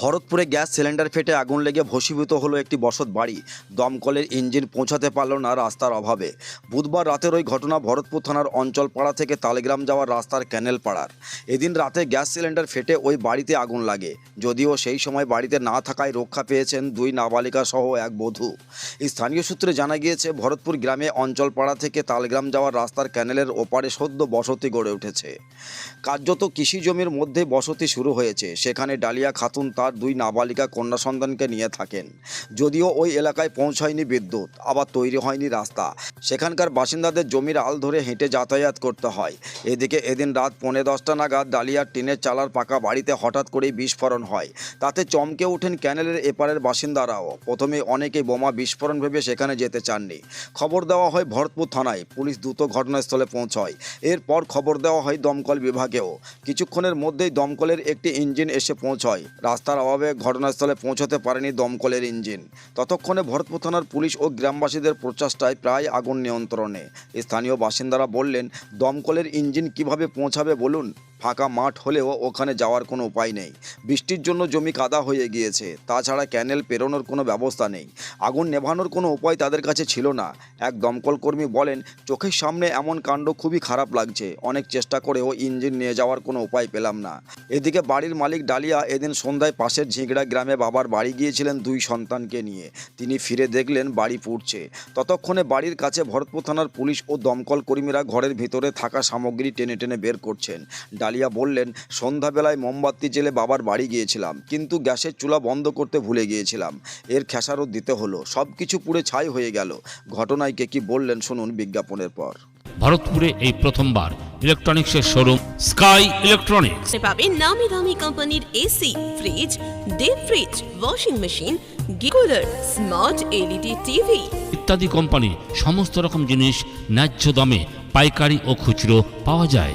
ভরতপুরে gas cylinder ফেটে আগুন লেগে ভসীভূত হলো একটি বসত বাড়ি। দমকলের ইঞ্জিন পৌঁছাতে পারল না রাস্তার অভাবে। বুধবার রাতের ওই ঘটনা ভরতপুর থানার অঞ্চল পাড়া থেকে তালেগ্রাম যাওয়ার রাস্তার ক্যানেল পাড়ার এদিন রাতে গ্যাস সিলিন্ডার ফেটে ওই বাড়িতে আগুন লাগে। যদিও সেই সময় বাড়িতে না থাকায় রক্ষা পেয়েছেন দুই নাবালিকা সহ এক বধূ। স্থানীয় সূত্রে জানা গিয়েছে, ভরতপুর গ্রামে অঞ্চল পাড়া থেকে তালগ্রাম যাওয়ার রাস্তার ক্যানেলের ওপারে সদ্য বসতি গড়ে উঠেছে। কার্যত কৃষি জমির মধ্যে বসতি শুরু হয়েছে। সেখানে ডালিয়া, খাতুন তার দুই নাবালিকা কন্যা সন্তানকে নিয়ে থাকেন। যদিও ওই এলাকায় পৌঁছায়নি বিদ্যুৎ, আবার তৈরি হয়নি রাস্তা। সেখানকার বাসিন্দাদের জমির আল ধরে হেঁটে যাতায়াত করতে হয়। এদিকে এদিন রাত পৌনে দশটা নাগাদ ডালিয়ার টিনের চালার পাকা বাড়িতে হঠাৎ করেই বিস্ফোরণ হয়। তাতে চমকে ওঠেন ক্যানেলের এপারের বাসিন্দারাও। প্রথমে অনেকে বোমা বিস্ফোরণ ভেবে সেখানে যেতে চাননি। খবর দেওয়া হয় ভরতপুর থানায় পুলিশ দ্রুত ঘটনাস্থলে পৌঁছয়। এরপর খবর দেওয়া হয় দমকল বিভাগেও। কিছুক্ষণের মধ্যেই দমকলের একটি ইঞ্জিন এসে পৌঁছয়। রাস্তার অভাবে ঘটনাস্থলে পৌঁছতে পারেনি দমকলের ইঞ্জিন। ততক্ষণে ভরতপুর থানার পুলিশ ও গ্রামবাসীদের প্রচেষ্টায় প্রায় আগুন নিয়ন্ত্রণে। স্থানীয় বাসিন্দারা বললেন, দমকলের ইঞ্জিন কীভাবে পৌঁছাবে বলুন? ফাঁকা মাঠ হলেও ওখানে যাওয়ার কোনো উপায় নেই। বৃষ্টির জন্য জমি কাদা হয়ে গিয়েছে। তাছাড়া ক্যানেল পেরোনোর কোনো ব্যবস্থা নেই। আগুন নেভানোর কোনো উপায় তাদের কাছে ছিল না। এক দমকল কর্মী বলেন, চোখের সামনে এমন কাণ্ড খুবই খারাপ লাগছে। অনেক চেষ্টা করেও ইঞ্জিন নিয়ে যাওয়ার কোনো উপায় পেলাম না। এদিকে বাড়ির মালিক ডালিয়া এদিন সন্ধ্যায় পাশের ঝিঁকড়া গ্রামে বাবার বাড়ি গিয়েছিলেন দুই সন্তানকে নিয়ে। তিনি ফিরে দেখলেন বাড়ি পুড়ছে। ততক্ষণে বাড়ির কাছে ভরতপুর থানার পুলিশ ও দমকল কর্মীরা ঘরের ভিতরে থাকা সামগ্রী টেনে টেনে বের করছেন। ডালিয়া বললেন সন্ধ্যাবেলায় মোমবাতি জেলে বাবার বাড়ি গিয়েছিলাম কিন্তু গ্যাসের চুলা বন্ধ করতে ভুলে গিয়েছিলাম। এর খেসারত দিতে হলো সব কিছু পুড়ে ছাই হয়ে গেল। ঘটনায় কে কি বললেন শুনুন বিজ্ঞাপনের পর। ভারতপুরে এই প্রথমবার ইলেকট্রনিক্সের শোরুম স্কাই ইলেকট্রনিক্স। পাবেন নামি দামি কোম্পানির AC fridge deep fridge washing machine গিকুলার smart LED TV ইত্যাদি কোম্পানি সমস্ত রকম জিনিস ন্যায্য দামে পাইকারি ও খুচরো পাওয়া যায়।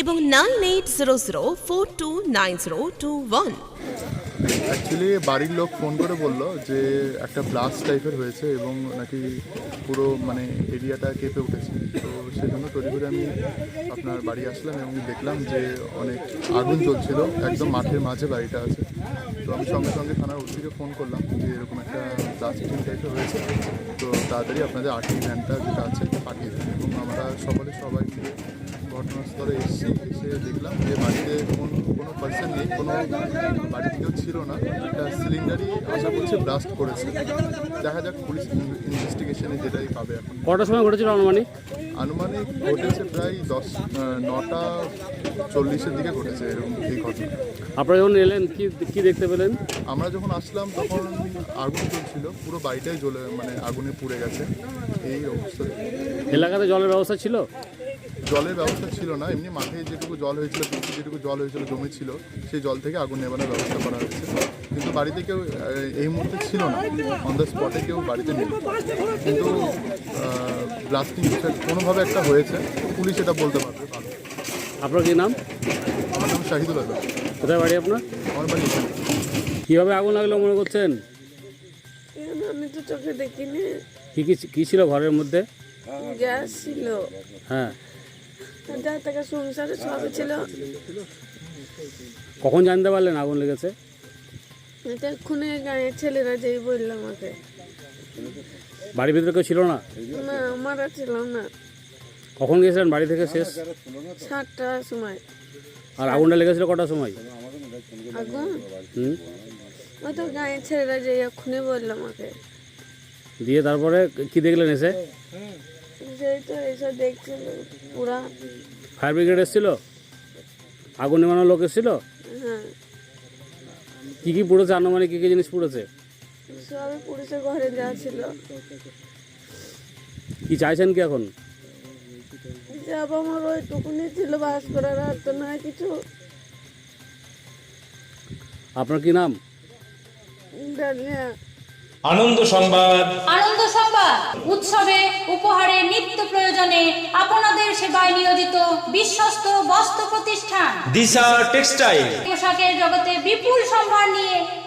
এবং nine eight zero zero four two nine zero two one. Actually বাড়ির লোক ফোন করে বলল যে একটা ব্লাস্ট টাইপের হয়েছে এবং নাকি পুরো মানে এরিয়াটা কেঁপে উঠেছে। তো সেজন্য তৈরি করে আমি আপনার বাড়ি আসলাম এবং দেখলাম যে অনেক আগুন চলছিল একদম মাঠের মাঝে বাড়িটা আছে। তো আমি সঙ্গে সঙ্গে থানার ওসিকে ফোন করলাম যে এরকম একটা ব্লাস্টিং টাইপের হয়েছে। তো তাড়াতাড়ি আপনাদের আর্টিং ভ্যানটা যেটা আছে পাঠিয়ে দেবেন এবং আমরা সকলে সবাই মিলে ঘটনাস্থলে এসেছি এসে দেখলাম যে বাড়িতে কোন কোনো পার্সন নেই কোনো বাড়িতে কেউ ছিল না। একটা সিলিন্ডারই আশা করছে ব্লাস্ট করেছে। দেখা যাক পুলিশ ইনভেস্টিগেশনে যেটাই পাবে এখন। কটার সময় ঘটেছিল আনুমানিক? আনুমানিক ঘটেছে প্রায় দশ নটা চল্লিশের দিকে ঘটেছে এরকম এই ঘটনা। আপনারা যখন এলেন কি কি দেখতে পেলেন? আমরা যখন আসলাম তখন আগুন চলছিল পুরো বাড়িটাই জ্বলে মানে আগুনে পুড়ে গেছে। এই অবস্থা। এলাকাতে জলের ব্যবস্থা ছিল? জলের ব্যবস্থা ছিল না এমনি মাঠে যেটুকু জল হয়েছিল যেটুকু জল হয়েছিল জমে ছিল সেই জল থেকে আগুন নেবানোর ব্যবস্থা করা হয়েছে। কিন্তু বাড়িতে কেউ এই মুহূর্তে ছিল না। অন দ্য স্পটে কেউ বাড়িতে নেই। কিন্তু ব্লাস্টিং কোনোভাবে একটা হয়েছে পুলিশ এটা বলতে পারবে। ভালো আপনার কি নাম? আমার নাম শাহিদুল আলম। কোথায় বাড়ি আপনার? আমার বাড়ি কীভাবে আগুন লাগল মনে করছেন? আমি তো চোখে দেখিনি। কি কি কি ছিল ঘরের মধ্যে? গ্যাস ছিল। হ্যাঁ। যা টাকা সংসারে সবই ছিল। কখন জানতে পারলেন আগুন লেগেছে? এটা গাঁয়ের ছেলেরা যেই বলল আমাকে। বাড়ির ভিতরে কেউ ছিল না? না আমারা ছিলাম না। কখন গিয়েছিলেন বাড়ি থেকে শেষ? সাতটার সময়। আর আগুনটা লেগেছিল কটার সময়? আগুন? হুম? ওই তো গাঁয়ের ছেলেরা যে এক্ষুনি বলল আমাকে। দিয়ে তারপরে কি দেখলেন এসে? তো এইসব দেখছিল পুরা ফায়ার ব্রিগেড এসেছিল? আগুন নেমানোর লোক এসেছিল? হ্যাঁ। কি কি পুড়েছে? আনুমানিক কি কি জিনিস পুড়েছে? সবই পুলিশের ঘরে যা ছিল। কি চাইছেন কি এখন? যাব আমার ওইটুকুনি ছিল বাস করার আর তো নয় কিছু। আপনার কি নাম? ডালিয়া আনন্দ সংবাদ। আনন্দ সংবাদ উৎসবে উপহারে নিত্য প্রয়োজনে আপনাদের সেবায় নিয়োজিত বিশ্বস্ত বস্ত্র প্রতিষ্ঠান। দিশা টেক্সটাইল। পোশাকের জগতে বিপুল সম্ভার নিয়ে